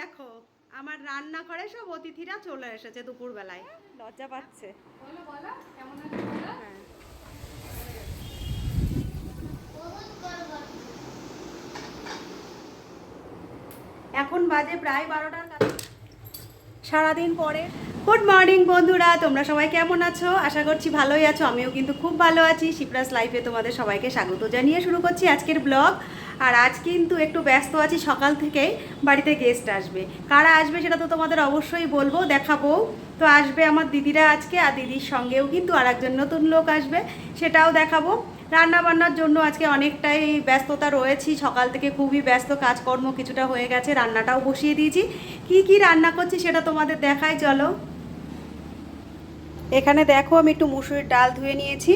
দেখো আমার রান্না করে সব অতিথিরা চলে এসেছে দুপুরবেলায়। লজ্জা পাচ্ছে। বলো বলো কেমন আছে বলো হ্যাঁ। এখন বাজে প্রায় বারোটার কাছে সারাদিন পরে। গুড মর্নিং বন্ধুরা, তোমরা সবাই কেমন আছো? আশা করছি ভালোই আছো, আমিও কিন্তু খুব ভালো আছি। শিপ্রাস লাইফে তোমাদের সবাইকে স্বাগত জানিয়ে শুরু করছি আজকের ব্লগ আর আজ কিন্তু একটু ব্যস্ত আছি, সকাল থেকেই বাড়িতে গেস্ট আসবে। কারা আসবে সেটা তো তোমাদের অবশ্যই বলব, দেখাবো। তো আসবে আমার দিদিরা আজকে, আর দিদির সঙ্গেও কিন্তু আর একজন নতুন লোক আসবে, সেটাও দেখাবো। রান্না বান্নার জন্য আজকে অনেকটাই ব্যস্ততা রয়েছি। সকাল থেকে খুবই ব্যস্ত, কাজকর্ম কিছুটা হয়ে গেছে, রান্নাটাও বসিয়ে দিয়েছি। কি কি রান্না করছি সেটা তোমাদের দেখাই, চলো। এখানে দেখো আমি একটু মুসুরির ডাল ধুয়ে নিয়েছি।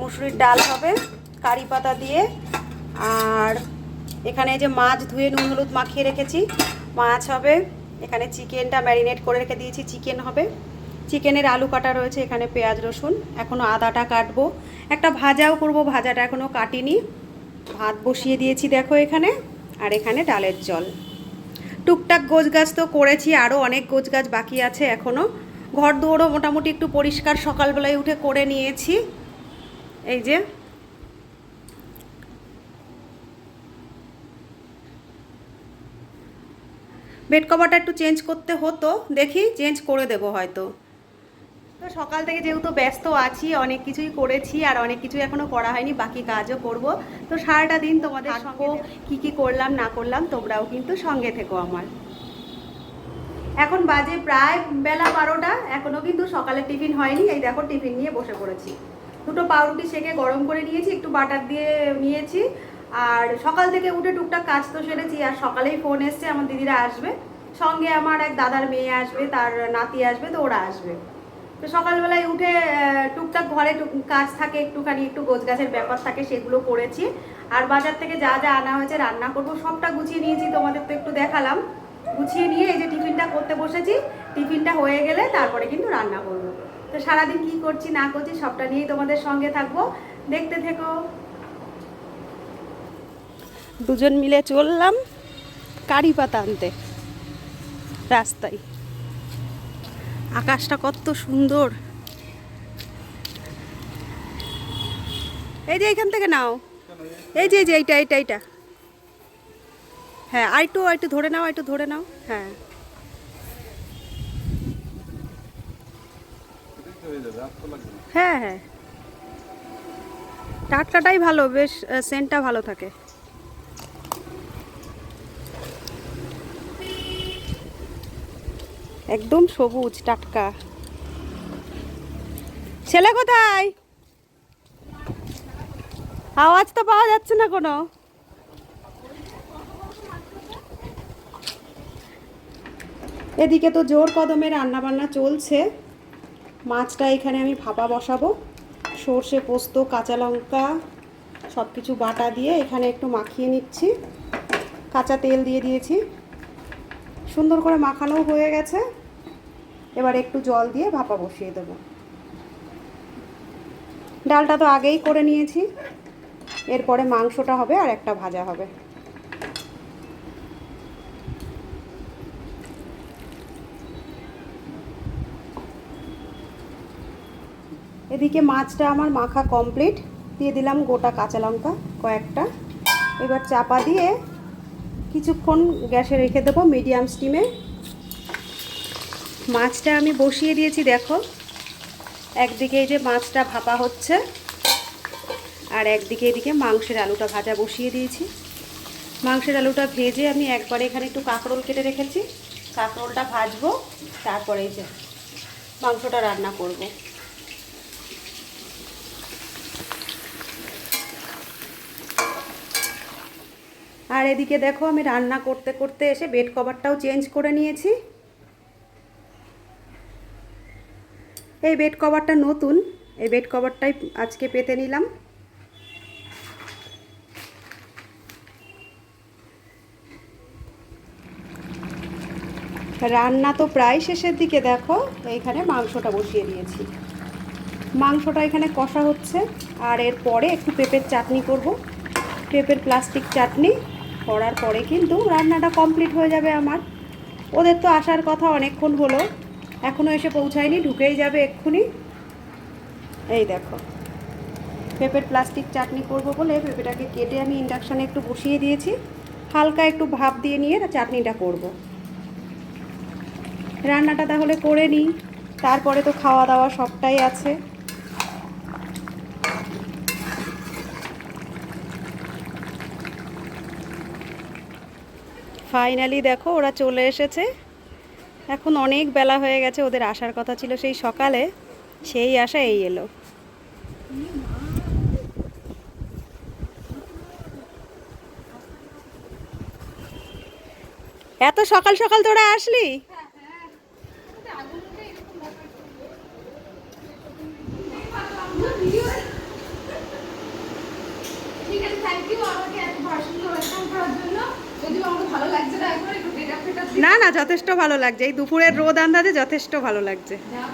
মুসুরির ডাল হবে কারি পাতা দিয়ে। আর এখানে যে মাছ ধুয়ে নুন হলুদ মাখিয়ে রেখেছি। মাছ হবে, এখানে চিকেনটা ম্যারিনেট করে রেখে দিয়েছি, চিকেন হবে। চিকেনের আলু কাটা রয়েছে, এখানে পেঁয়াজ, রসুন। এখনও আদাটা কাটবো। একটা ভাজাও করব, ভাজাটা এখনও কাটিনি। ভাত বসিয়ে দিয়েছি দেখো এখানে, আর এখানে ডালের জল। টুকটাক গোছ গাছ তো করেছি আরও অনেক গোছ গাছ বাকি আছে এখনও ঘর দুয়ারও মোটামুটি একটু পরিষ্কার, সকালবেলায় উঠে করে নিয়েছি। এই যে। বেড কভারটা একটু চেঞ্জ করতে হতো, দেখি চেঞ্জ করে দেবো হয়তো। তো সকাল থেকে যেহেতু ব্যস্ত আছি অনেক কিছুই করেছি আর অনেক কিছুই এখনও করা হয়নি বাকি কাজও করব। তো সারাটা দিন তোমাদের সঙ্গে কি কি করলাম না করলাম তোমরাও কিন্তু সঙ্গে থেকো আমার। এখন বাজে প্রায় বেলা বারোটা এখনও কিন্তু সকালে টিফিন হয়নি এই দেখো টিফিন নিয়ে বসে পড়েছি। দুটো পাউরুটি সেকে গরম করে নিয়েছি একটু বাটার দিয়ে নিয়েছি। আর সকাল থেকে উঠে টুকটাক কাজ তো সেরেছি আর সকালেই ফোন এসছে আমার দিদিরা আসবে। সঙ্গে আমার এক দাদার মেয়ে আসবে তার নাতি আসবে তো ওরা আসবে। তো সকালবেলায় উঠে টুকটাক ঘরে কাজ থাকে, একটুখানি একটু গোছ গাছের ব্যাপার থাকে, সেগুলো করেছি। আর বাজার থেকে যা যা আনা হয়েছে রান্না করব, সবটা গুছিয়ে নিয়েছি, তোমাদের তো একটু দেখালাম। গুছিয়ে নিয়ে এই যে টিফিনটা করতে বসেছি, টিফিনটা হয়ে গেলে তারপরে কিন্তু রান্না করব। তো সারাদিন কি করছি, না করছি, সবটা নিয়েই তোমাদের সঙ্গে থাকব। দেখতে থেকো। দুজন মিলে চললাম, কারি পাতা আনতে, রাস্তায়। আকাশটা কত সুন্দর। এই যে এখান থেকে নাও। এই যে এই যে, এইটা এইটা এইটা। হ্যাঁ আইটু আইটু ধরে নাও আইটু ধরে নাও। হ্যাঁ। হ্যাঁ হ্যাঁ। টাটকাটাই ভালো, বেশ সেন্টটা ভালো থাকে। একদম সবুজ, টাটকা। ছেলে কোথায়? আওয়াজ তো পাওয়া যাচ্ছে না কোনো। এদিকে তো জোর কদমে রান্না বান্না চলছে। মাছটা এখানে আমি ভাপা বসাবো। সর্ষে পোস্ত, কাঁচা লঙ্কা সব কিছু বাটা দিয়ে এখানে একটু মাখিয়ে নিচ্ছি। কাঁচা তেল দিয়ে দিয়েছি। সুন্দর করে মাখানো হয়ে গেছে। এবার একটু জল দিয়ে ভাপা বসিয়ে দেবো। ডালটা তো আগেই করে নিয়েছি। এরপরে মাংসটা হবে আর একটা ভাজা হবে। এদিকে মাছটা আমার মাখা কমপ্লিট। দিয়ে দিলাম গোটা কাঁচা লঙ্কা কয়েকটা। এবার চাপা দিয়ে কিছুক্ষণ গ্যাসে রেখে দেবো মিডিয়াম স্টিমে। মাছটা আমি বসিয়ে দিয়েছি, দেখো। একদিকে এই যে মাছটা ভাপা হচ্ছে, আর একদিকে এদিকে মাংসের আলুটা ভাজা বসিয়ে দিয়েছি। মাংসের আলুটা ভেজে আমি একবারে এখানে একটু কাঁকরোল কেটে রেখেছি। কাঁকরোলটা ভাজবো, তারপরে এই যে মাংসটা রান্না করব। আর এদিকে দেখো আমি রান্না করতে করতে এসে বেড কভারটাও চেঞ্জ করে নিয়েছি। এই বেড কভারটা নতুন। এই বেড কভারটাই আজকে পেতে নিলাম। রান্না তো প্রায় শেষের দিকে, দেখো। এইখানে মাংসটা বসিয়ে দিয়েছি। মাংসটা এখানে কষা হচ্ছে। আর এরপরে একটু পেঁপের চাটনি করব। পেঁপের প্লাস্টিক চাটনি করার পরে কিন্তু রান্নাটা কমপ্লিট হয়ে যাবে আমার। ওদের তো আসার কথা অনেকক্ষণ হলো। এখনও এসে পৌঁছায়নি, ঢুকেই যাবে এক্ষুনি। এই দেখো, পেঁপের প্লাস্টিক চাটনি করব বলে পেঁপেটাকে কেটে আমি ইন্ডাকশানে একটু বসিয়ে দিয়েছি। হালকা একটু ভাপ দিয়ে নিয়ে চাটনিটা করব। রান্নাটা তাহলে করে নিই, তারপরে তো খাওয়া দাওয়া সবটাই আছে। ফাইনালি দেখো, ওরা চলে এসেছে। এখন অনেক বেলা হয়ে গেছে, ওদের আসার কথা ছিল, সেই সকালে সেই আসা এই এলো। এত সকাল সকাল তোরা আসলি ঠিক আছে থ্যাংক ইউ আমাকে এত ভাষণ ওয়েলকাম করার জন্য যদিও আমাকে ভালো লাগছে না একবার একটু ডেটা ফেটা না না যথেষ্ট ভালো লাগছে। এই দুপুরের রোদ আন্দাজে যথেষ্ট ভালো লাগছে। হ্যাঁ?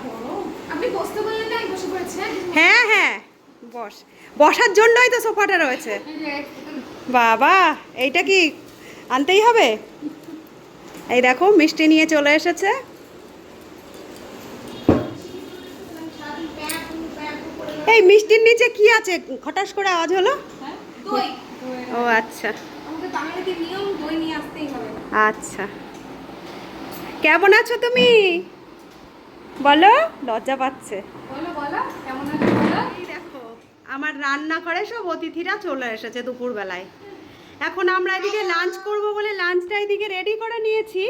হ্যাঁ হ্যাঁ। বস। বসার জন্যই তো সোফাটা রয়েছে। বাবা এইটা কি আনতেই হবে? এই দেখো মিষ্টি নিয়ে চলে এসেছে। এই মিষ্টির নিচে কি আছে? খটাস করে আওয়াজ হলো? হ্যাঁ? ও আচ্ছা। আমাদের বাঙালিদের নিয়ম দই নিয়ে আসতেই হবে। আচ্ছা। কেমন আছো তুমি? বলো লজ্জা পাচ্ছে। দেখো আমার রান্না করে সব অতিথিরা চলে এসেছে দুপুরবেলায়। এখন আমরা এদিকে লাঞ্চ করব বলে লাঞ্চটা এদিকে রেডি করে নিয়েছি।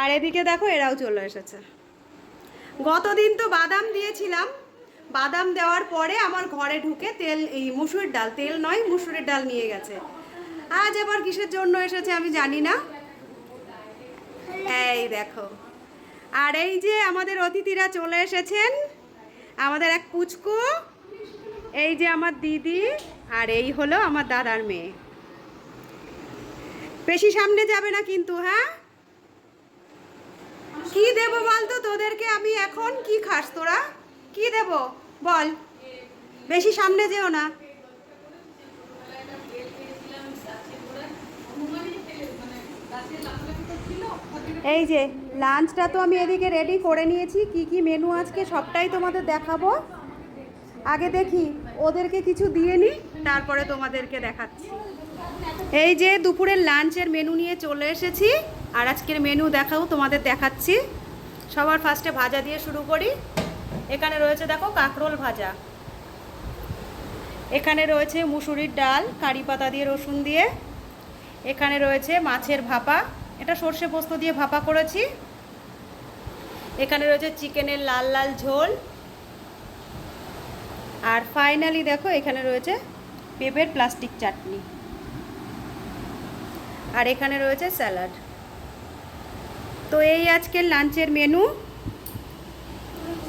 আর এদিকে দেখো এরাও চলে এসেছে। গতদিন তো বাদাম দিয়েছিলাম। বাদাম দেওয়ার পরে আমার ঘরে ঢুকে তেল এই মুসুরের ডাল তেল নয় মুসুরের ডাল নিয়ে গেছে। আজ আবার কিসের জন্য এসেছে আমি জানি না। এই দেখো। আর এই যে আমাদের অতিথিরা চলে এসেছেন, আমাদের এক পুচকু, এই যে আমার দিদি, আর এই হলো আমার দাদার মেয়ে। বেশি সামনে যাবে না কিন্তু হ্যাঁ? কি দেব বল তো তোদেরকে? আমি এখন কি খাস তোরা? কি দেব? বল। বেশি সামনে যেও না। এই যে লাঞ্চটা তো আমি এদিকে রেডি করে নিয়েছি। কি কি মেনু আজকে সবটাই তোমাদের দেখাবো। আগে দেখি, ওদেরকে কিছু দিয়ে নিই তারপরে তোমাদেরকে দেখাচ্ছি। এই যে, দুপুরের লাঞ্চের মেনু নিয়ে চলে এসেছি, আর আজকের মেনু দেখাও, তোমাদের দেখাচ্ছি। সবার ফার্স্টে ভাজা দিয়ে শুরু করি। এখানে রয়েছে, দেখো, কাঁকরোল ভাজা। এখানে রয়েছে মুসুরির ডাল, কারি পাতা দিয়ে রসুন দিয়ে। এখানে রয়েছে মাছের ভাপা। এটা সর্ষে পোস্ত দিয়ে ভাপা করেছি। এখানে রয়েছে চিকেনের লাল লাল ঝোল। আর ফাইনালি দেখো, এখানে রয়েছে পেঁপের প্লাস্টিক চাটনি। আর এখানে রয়েছে স্যালাড। তো এই আজকের লাঞ্চের মেনু।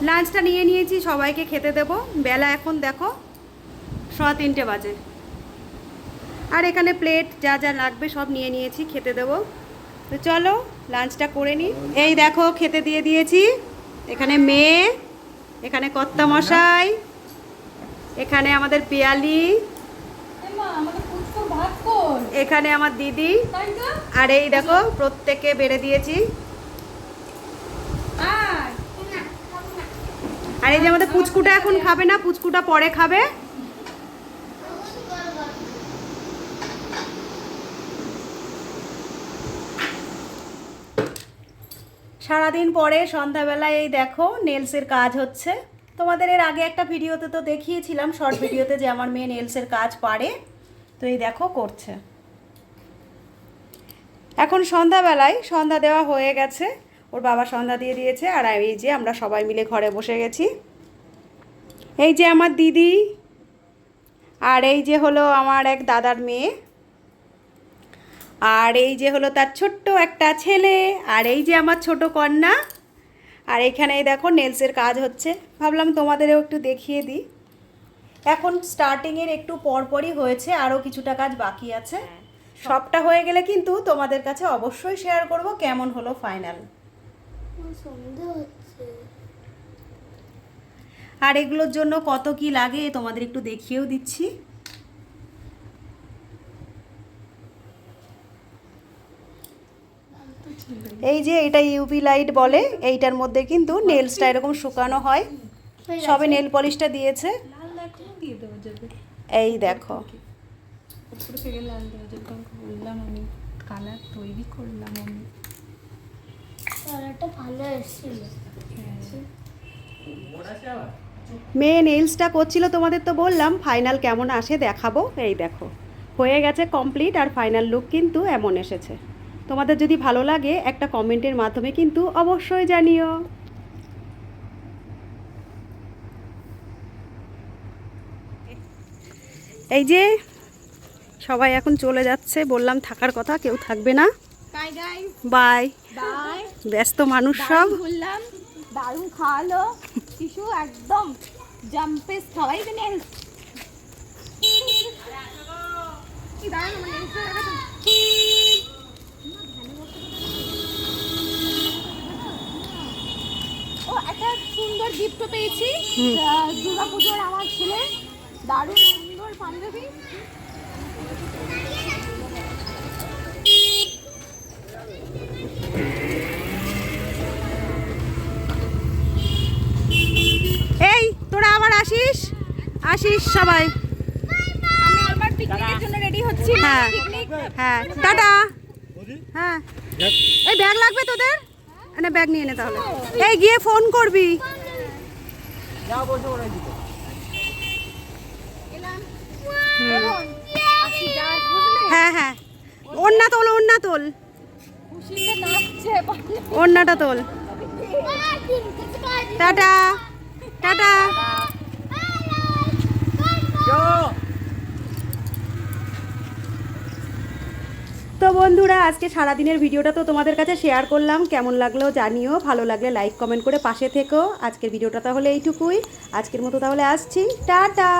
লাঞ্চটা নিয়ে নিয়েছি, সবাইকে খেতে দেবো। বেলা এখন দেখো, সোয়া তিনটে বাজে। আর এখানে প্লেট যা যা লাগবে সব নিয়ে নিয়েছি, খেতে দেবো। তো চলো লাঞ্চটা করে নিই এই দেখো খেতে দিয়ে দিয়েছি। এখানে মেয়ে এখানে কর্তা মশাই এখানে আমাদের পিয়ালি এখানে আমার দিদি। আর এই দেখো প্রত্যেকে বেড়ে দিয়েছি। আর এই যে আমাদের পুচকুটা এখন খাবে না পুচকুটা পরে খাবে। সারাদিন পরে সন্ধ্যাবেলায় এই দেখো, নেলসের কাজ হচ্ছে। তোমাদের এর আগে একটা ভিডিওতে তো দেখিয়েছিলাম, শর্ট ভিডিওতে যে আমার মেয়ে নেলসের কাজ পারে। তো এই দেখো করছে। এখন সন্ধ্যাবেলায় সন্ধ্যা দেওয়া হয়ে গেছে। ওর বাবা সন্ধ্যা দিয়ে দিয়েছে, আর এই যে আমরা সবাই মিলে ঘরে বসে গেছি। এই যে আমার দিদি, আর এই যে হলো আমার এক দাদার মেয়ে। আর এই যে হলো তার ছোট্ট একটা ছেলে আর এই যে আমার ছোট কন্যা। আর এখানে দেখো নেলসের কাজ হচ্ছে। ভাবলাম তোমাদেরও একটু দেখিয়ে দিই। এখন স্টার্টিংয়ের একটু পরপরই হয়েছে আরও কিছুটা কাজ বাকি আছে। সবটা হয়ে গেলে কিন্তু তোমাদের কাছে অবশ্যই শেয়ার করব কেমন হলো ফাইনাল আর এগুলোর জন্য কত কি লাগে তোমাদের একটু দেখিয়েও দিচ্ছি। এই যে এটা ইউভি লাইট বলে এইটার মধ্যে কিন্তু নেলসটা এরকম শুকানো হয়। সবে নেল পলিশটা দিয়েছে। এই দেখো। কালার তৈরি করলাম আমি। কালারটা ভালো এসেছিল। মেয়ে নেলসটা করছিল তোমাদের তো বললাম ফাইনাল কেমন আসে দেখাবো। এই দেখো হয়ে গেছে কমপ্লিট আর ফাইনাল লুক কিন্তু এমন এসেছে। তোমাদের যদি ভালো লাগে একটা কমেন্টের মাধ্যমে কিন্তু অবশ্যই জানিও। এই যে সবাই এখন চলে যাচ্ছে বললাম থাকার কথা কেউ থাকবে না। বাই ব্যস্ত মানুষ সব। ঘুরলাম দারুণ খাওয়ালো। শিশু একদম জাম্পেস খাওয়াই জানি কি দারুণ আমার নামটা রাখা ও একটা সুন্দর গিফট পেয়েছি। দুর্গা পুজোর আমার ছেলে দারুণ সুন্দর পাঞ্জাবি। এই তোরা আবার আসিস? আসিস সবাই। আমি আবার পিকনিকের জন্য রেডি হচ্ছি। হ্যাঁ। হ্যাঁ। টাটা। হ্যাঁ। এই ব্যাগ লাগবে তোদের? না ব্যাগ নিয়ে নে তাহলে। এই গিয়ে ফোন করবি। হ্যাঁ হ্যাঁ। ওন্না তোল ওন্না তোল। খুশিতে ওন্নাটা তোল। টাটা। টাটা। তো বন্ধুরা, আজকে সারাদিনের ভিডিওটা তো তোমাদের কাছে শেয়ার করলাম। কেমন লাগল জানিও, ভালো লাগলে লাইক কমেন্ট করে পাশে থেকো। আজকের ভিডিওটা তাহলে এইটুকুই। আজকের মতো তাহলে আসছি। টাটা!